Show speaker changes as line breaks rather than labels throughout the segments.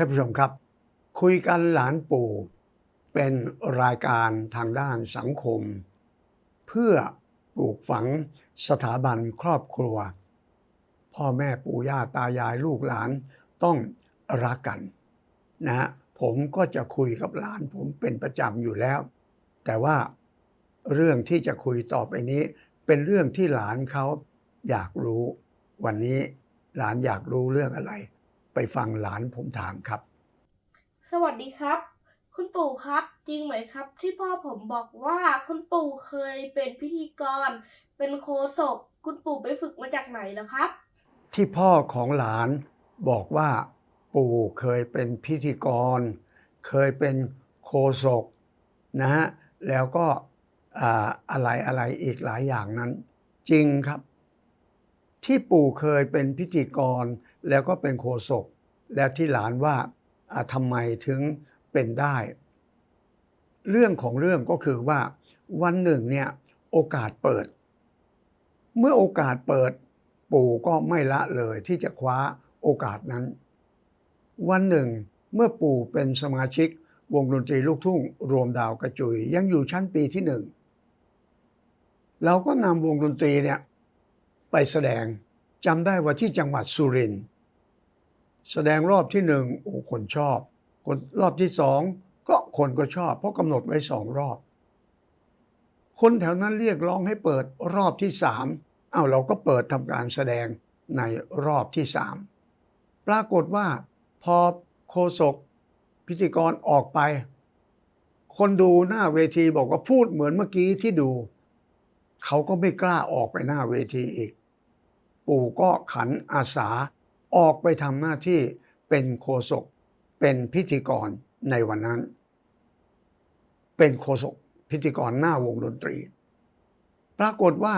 ท่านผู้ชมครับ คุยกันหลานปู่เป็นรายการทางด้านสังคม เพื่อปลูกฝังสถาบันครอบครัว พ่อแม่ปู่ย่าตายายลูกหลานต้องรักกันนะฮะผมก็จะคุยกับหลานผมเป็นประจำอยู่แล้ว แต่ว่าเรื่องที่จะคุยต่อไปนี้ เป็นเรื่องที่หลานเขาอยากรู้ วันนี้หลานอยากรู้เรื่องอะไร ไปฟังหลานผมถามครับ
สวัสดีครับ คุณปู่ครับ จริงไหมครับ ที่พ่อผมบอกว่าคุณปู่เคยเป็นพิธีกร เป็นโคศกคุณปู่ไปฝึกมาจากไหนเหรอครับ
ที่พ่อของหลานบอกว่าปู่เคยเป็นพิธีกร เคยเป็นโคศกนะฮะแล้วก็อ่าอะไรอะไรอีกหลายอย่างนั้น จริงครับ ที่ปู่เคยเป็นพิธีกรแล้วก็เป็นโคศก และที่หลานว่าอ่าทำไมถึงเป็นได้ เรื่องของเรื่องก็คือว่า วันหนึ่งเนี่ยโอกาสเปิด เมื่อโอกาสเปิด ปู่ก็ไม่ละเลยที่จะคว้าโอกาสนั้น วันหนึ่ง เมื่อปู่เป็นสมาชิก วงดนตรีลูกทุ่ง รวมดาวกระจุยยังอยู่ชั้นปีที่หนึ่งเราก็นำวงดนตรีเนี่ย ไปแสดงจำได้ว่าที่จังหวัดสุรินทร์แสดงรอบที่หนึ่งโอ้คนชอบ คนรอบที่สองก็คนก็ชอบ เพราะกำหนดไว้สองรอบ คนแถวนั้นเรียกร้องให้เปิดรอบที่สามเอาเราก็เปิดทำการแสดงในรอบที่สามปรากฏว่าพอโคศกพิธีกรออกไป คนดูหน้าเวทีบอกว่าพูดเหมือนเมื่อกี้ที่ดู เขาก็ไม่กล้าออกไปหน้าเวทีอีก ปู่ก็ขันอาสาออกไปทำหน้าที่เป็นโคศก เป็นพิธีกรในวันนั้น เป็นโคศกพิธีกรหน้าวงดนตรี ปรากฏว่า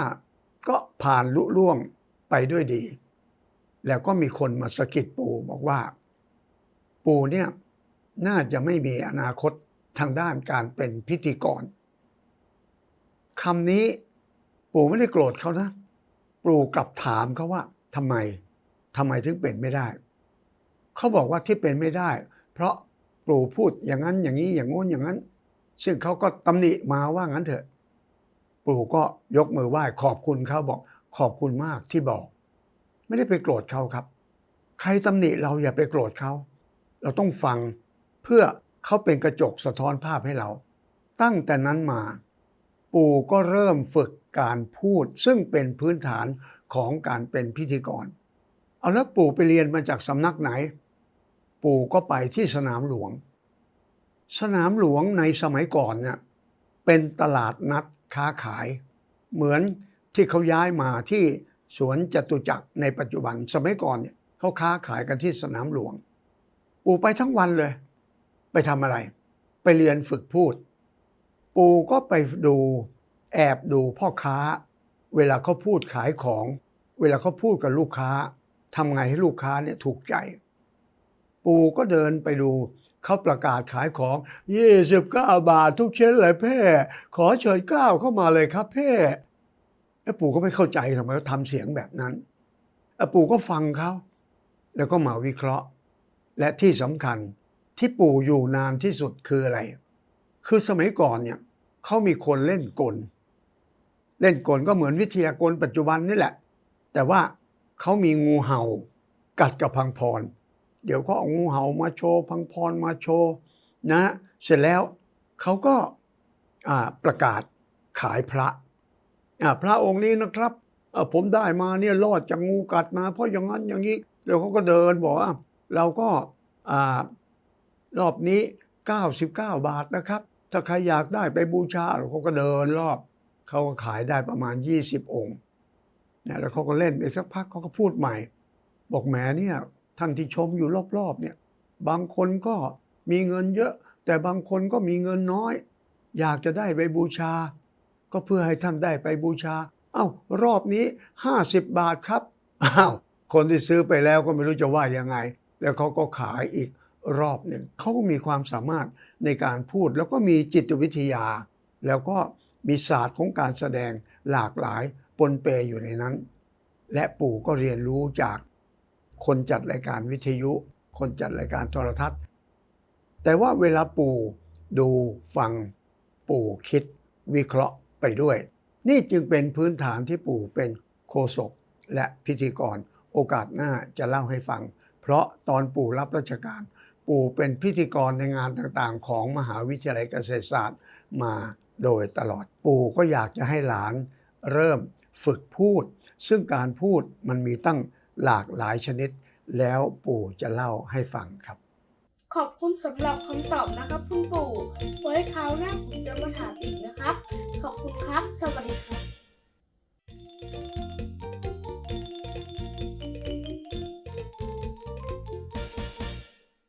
ก็ผ่านลุล่วงไปด้วยดี แล้วก็มีคนมาสะกิดปู่บอกว่า ปู่เนี่ยน่าจะไม่มีอนาคตทางด้านการเป็นพิธีกรคำนี้ ปู่ไม่ได้โกรธเขานะ ปู่กลับถามเขาว่าทำไมทำไมถึงเป็นไม่ได้ เขาบอกว่าที่เป็นไม่ได้ เพราะปู่พูดอย่างนั้นอย่างนี้อย่างงู้นอย่างนั้น ซึ่งเขาก็ตำหนิมาว่างั้นเถอะ ปู่ก็ยกมือไหว้ขอบคุณเขาบอกขอบคุณมากที่บอก ไม่ได้ไปโกรธเขาครับ ใครตำหนิเราอย่าไปโกรธเขาเราต้องฟังเพื่อเขาเป็นกระจกสะท้อนภาพให้เรา ตั้งแต่นั้นมา ปู่ก็เริ่มฝึกการพูด ซึ่งเป็นพื้นฐานของการเป็นพิธีกร เอาแล้วปู่ไปเรียนมาจากสำนักไหน ปู่ก็ไปที่สนามหลวง สนามหลวงในสมัยก่อนเนี่ยเป็นตลาดนัดค้าขาย เหมือนที่เขาย้ายมาที่สวนจตุจักรในปัจจุบันสมัยก่อนเนี่ยเขาค้าขายกันที่สนามหลวง ปู่ไปทั้งวันเลย ไปทำอะไร ไปเรียนฝึกพูด ปู่ก็ไปดูแอบดูพ่อค้า เวลาเขาพูดขายของ เวลาเขาพูดกับลูกค้าทำไงให้ลูกค้าเนี่ยถูกใจ ปู่ก็เดินไปดูเขาประกาศขายของ 29 บาททุกเช้นเลยเพ่ขอเชิญก้าวเข้ามาเลยครับเพ่แล้วปู่ก็ไม่เข้าใจทำไมเขาทำเสียงแบบนั้นแล้วปู่ก็ฟังเขาแล้วก็มาวิเคราะห์ และที่สำคัญที่ปู่อยู่นานที่สุดคืออะไร คือสมัยก่อนเนี่ย เขามีคนเล่นกล เล่นกลก็เหมือนวิทยากลปัจจุบันนี่แหละ แต่ว่าเขามีงูเห่ากัดกับพังพร เดี๋ยวเขาเอางูเห่ามาโชว์พังพรมาโชว์นะ เสร็จแล้วเขาก็ประกาศขายพระพระองค์นี้นะครับผมได้มาเนี่ยรอดจากงูกัดมา เพราะอย่างนั้นอย่างนี้เดี๋ยวเขาก็เดินบอกว่าเราก็อ่ารอบนี้ 99 บาทนะครับ ถ้าใครอยากได้ไปบูชาเขาก็เดินรอบ เขาก็ขายได้ประมาณ 20 องค์นะแล้วเขาก็เล่นไปสักพักเขาก็พูดใหม่ บอกแหมเนี่ยท่านที่ชมอยู่รอบๆเนี่ย บางคนก็มีเงินเยอะ แต่บางคนก็มีเงินน้อย อยากจะได้ไปบูชา ก็เพื่อให้ท่านได้ไปบูชา เอ้ารอบนี้ 50 บาทครับอ้าวคนที่ซื้อไปแล้วก็ไม่รู้จะว่ายังไง แล้วเขาก็ขายอีกรอบหนึ่งเขาก็มีความสามารถ ในการพูดแล้วก็มีจิตวิทยา แล้วก็มีศาสตร์ของการแสดงหลากหลายปนเปอยู่ในนั้น และปู่ก็เรียนรู้จากคนจัดรายการวิทยุ คนจัดรายการโทรทัศน์ แต่ว่าเวลาปู่ดูฟังปู่คิดวิเคราะห์ไปด้วย นี่จึงเป็นพื้นฐานที่ปู่เป็นโฆษกและพิธีกร โอกาสหน้าจะเล่าให้ฟัง เพราะตอนปู่รับราชการ ปู่เป็นพิธีกรในงานต่างๆ ของมหาวิทยาลัยเกษตรศาสตร์มาโดยตลอด ปู่ก็อยากจะให้หลานเริ่มฝึกพูด ซึ่งการพูดมันมีตั้งหลากหลายชนิด แล้วปู่จะเล่าให้ฟังครับ
ขอบคุณสำหรับคำตอบนะครับคุณปู่ไว้คราวหน้าผมจะ